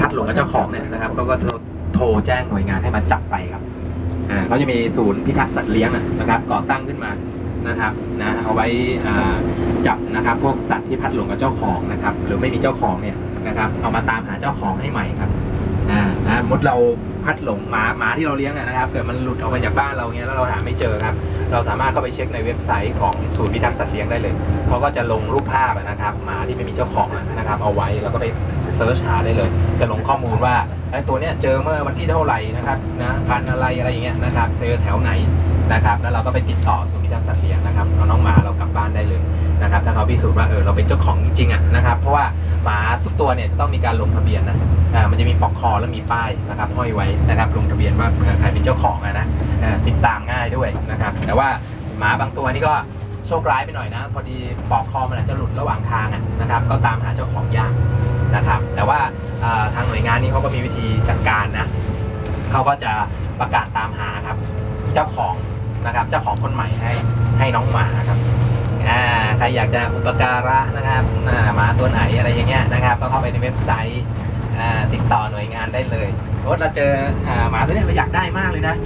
พัดหลงกับเจ้าของเนี่ยนะครับเขาก็โทรแจ้งหน่วยงานให้มาจับไปครับอ่าเขาจะมีศูนย์พิทักษ์สัตว์เลี้ยงนะครับก่อตั้งขึ้นมานะครับนะเอาไว้จับนะครับพวกสัตว์ที่พัดหลงกับเจ้าของนะครับหรือไม่มีเจ้าของเนี่ยนะครับเอามาตามหาเจ้าของให้ใหม่ครับอ่านะมมติเราพัดหลงหมาหมาที่เราเลี้ยงนะครับเกิดมันหลุดออกไปจากบ้านเราเงี้ยแล้วเราหาไม่เจอครับ เราสามารถเข้าไปเช็คในเว็บไซต์ของศูนย์พิทักษ์สัตว์เลี้ยงได้เลยเขาก็จะลงรูปภาพนะครับหมาที่ไม่มีเจ้าของนะครับเอาไว้แล้วก็ไป เซิร์ชหาได้เลย จะลงข้อมูลว่าไอ้ตัวเนี้ยเจอเมื่อวันที่เท่าไหร่นะครับนะพันอะไรอะไรอย่างเงี้ยนะครับเจอแถวไหนนะครับ แล้วเราก็ไปติดต่อศูนย์พิทักษ์สัตว์เลี้ยงนะครับเอาน้องหมาเรากลับบ้านได้เลยนะครับถ้าเขาพิสูจน์ว่าเออเราเป็นเจ้าของจริงๆอะนะครับ เพราะว่าหมาทุกตัวเนี่ยจะต้องมีการลงทะเบียนนะอ่ามันจะมีปอกคอแล้วมีป้ายนะครับห้อยไว้นะครับลงทะเบียนว่าใครเป็นเจ้าของอะนะติดตามง่ายด้วยนะครับ แต่ว่าหมาบางตัวนี่ก็โชคร้ายไปหน่อยนะ พอดีปอกคอมันอาจจะหลุดระหว่างทางนะครับ ก็ตามหาเจ้าของยาก นะครับ แต่ว่าทางหน่วยงานนี้เขาก็มีวิธีจัดการนะเขาก็จะประกาศตามหาครับ เจ้าของนะครับ เจ้าของคนใหม่ให้ให้น้องหมาครับใครอยากจะอุปการะนะครับหมาตัวไหนอะไรอย่างเงี้ยนะครับ ก็เข้าไปในเว็บไซต์ติดต่อหน่วยงานได้เลยสมมติเราเจอหมาตัวนี้เราอยากได้มากเลยนะ